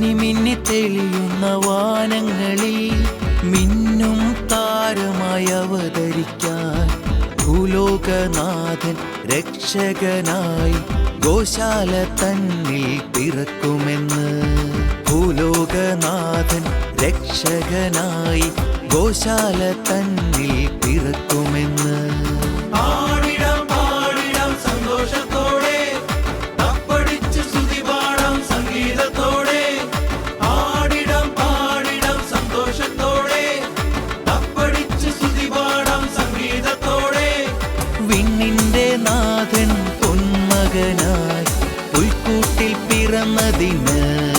മിന്നി മിന്നി തെളിയുന്ന വാനങ്ങളിൽ മിന്നും താരമായി അവതരിക്കാൻ ഭൂലോകനാഥൻ രക്ഷകനായി ഗോശാല തന്നിൽ പിറക്കുമെന്ന് ഭൂലോകനാഥൻ രക്ഷകനായി ഗോശാല തന്നിൽ പിറക്കുമെന്ന് மதினா.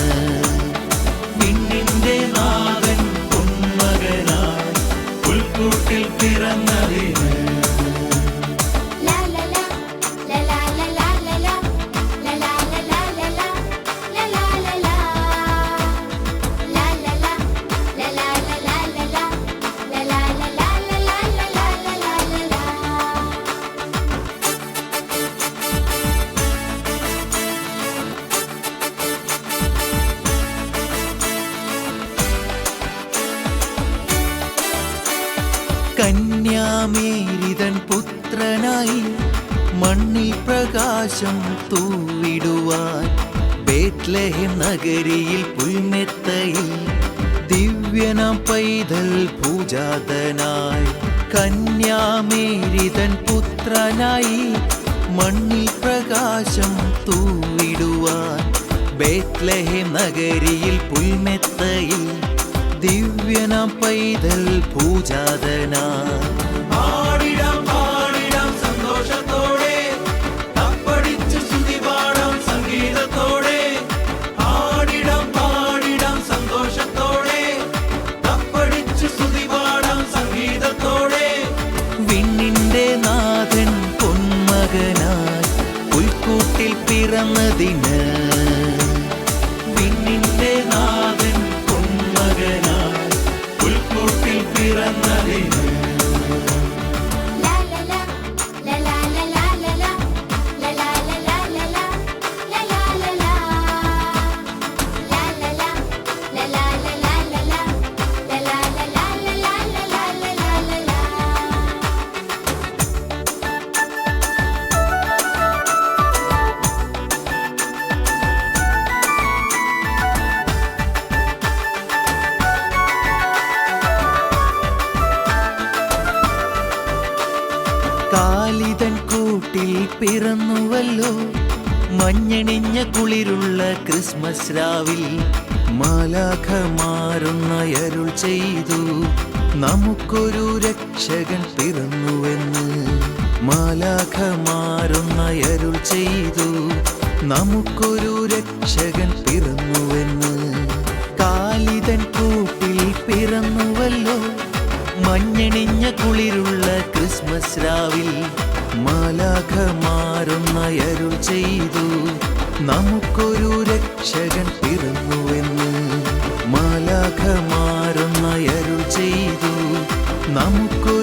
കന്യാമേരിതൻ പുത്രനായി മണ്ണിൽ പ്രകാശം തൂവിടുവാൻ ബേത്ലഹേം നഗരിയിൽ പുൽമെത്തയിൽ ദിവ്യനാം പൈതൽ പൂജാതനായി കന്യാമേരിതൻ പുത്രനായി മണ്ണിൽ പ്രകാശം തൂവിടുവാൻ ബേത്ലഹേം നഗരിയിൽ പുൽമെത്തയിൽ ദിവ്യനാം പൈതൽ പൂജാതന. പാടിടാം പാടിടാം സന്തോഷത്തോടെ. തപ്പടിച്ച് സ്തുതിപാടാം സംഗീതത്തോടെ. പാടിടാം പാടിടാം സന്തോഷത്തോടെ. തപ്പടിച്ച് സ്തുതിപാടാം സംഗീതത്തോടെ. വിണ്ണിന്റെ നാഥൻ പൊന്മകനായി പുൽക്കൂട്ടിൽ പിറന്നതിന് കാലിതൻ കൂട്ടിൽ പിറന്നുവല്ലോ. മഞ്ഞണിഞ്ഞ കുളിരുള്ള ക്രിസ്മസ് രാവിൽ മാലാഖമാറുന്ന അരുൾ ചെയ്തു. നമുക്കൊരു രക്ഷകൻ പിറന്നുവെന്ന് മാലാഖമാറുന്ന അരുൾ ചെയ്തു. നമുക്കൊരു രക്ഷകൻ പിറന്നുവെന്ന് കാലിതൻ കൂട്ടിൽ പിറന്നുവല്ലോ. മഞ്ഞണിഞ്ഞ കുളിരുള്ള ക്രിസ്മസ് രാവിൽ മാലാഖമാരൊന്നയരുൾ ചെയ്തു. നമുക്കൊരു രക്ഷകൻ പിറന്നുവെന്ന് മാലാഖമാരൊന്നയരുൾ ചെയ്തു. നമുക്ക്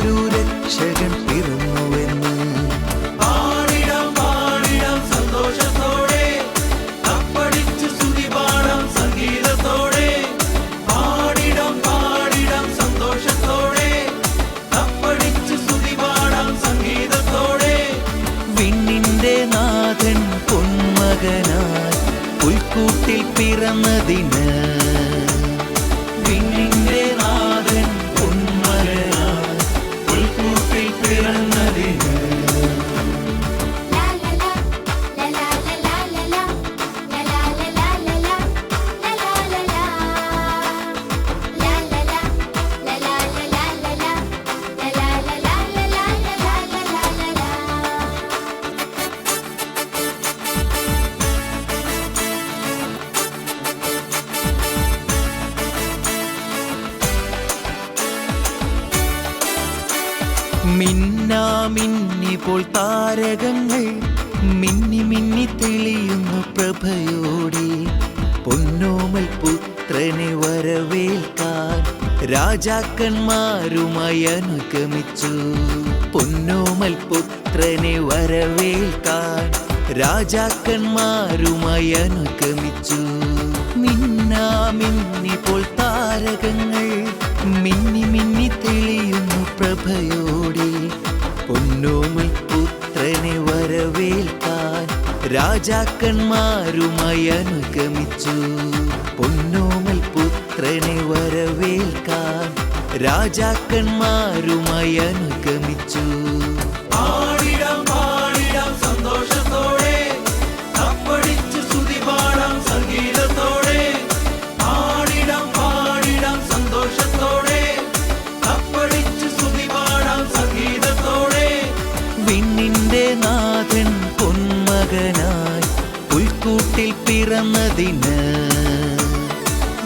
நாட்டில் பிறந்த മിന്നാമിന്നി പോൽ താരകങ്ങൾ മിന്നി മിന്നി തെളിയുന്നു പ്രഭയോടെ. പൊന്നോമൽ പുത്രനെ വരവേൽക്കാൻ രാജാക്കന്മാരുമായി അനുഗമിച്ചു. പൊന്നോമൽ പുത്രനെ വരവേൽക്കാൻ രാജാക്കന്മാരുമായി അനുഗമിച്ചു. മിന്നാമിന്നി പോൽ താരകങ്ങൾ മിന്നി മിന്നി തെളിയുന്നു പ്രഭയോ രാജാക്കന്മാരുമയനുഗമിച്ചു പൊന്നോമൽ പുത്രനെ വരവേൽക്കാൻ രാജാക്കന്മാരുമയനുഗമിച്ചു അതിന്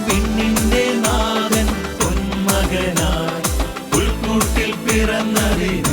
വിണ്ണിന്റെ നാഥൻ പൊന്മകനായി ഉൾക്കൂട്ടിൽ പിറന്നതിന്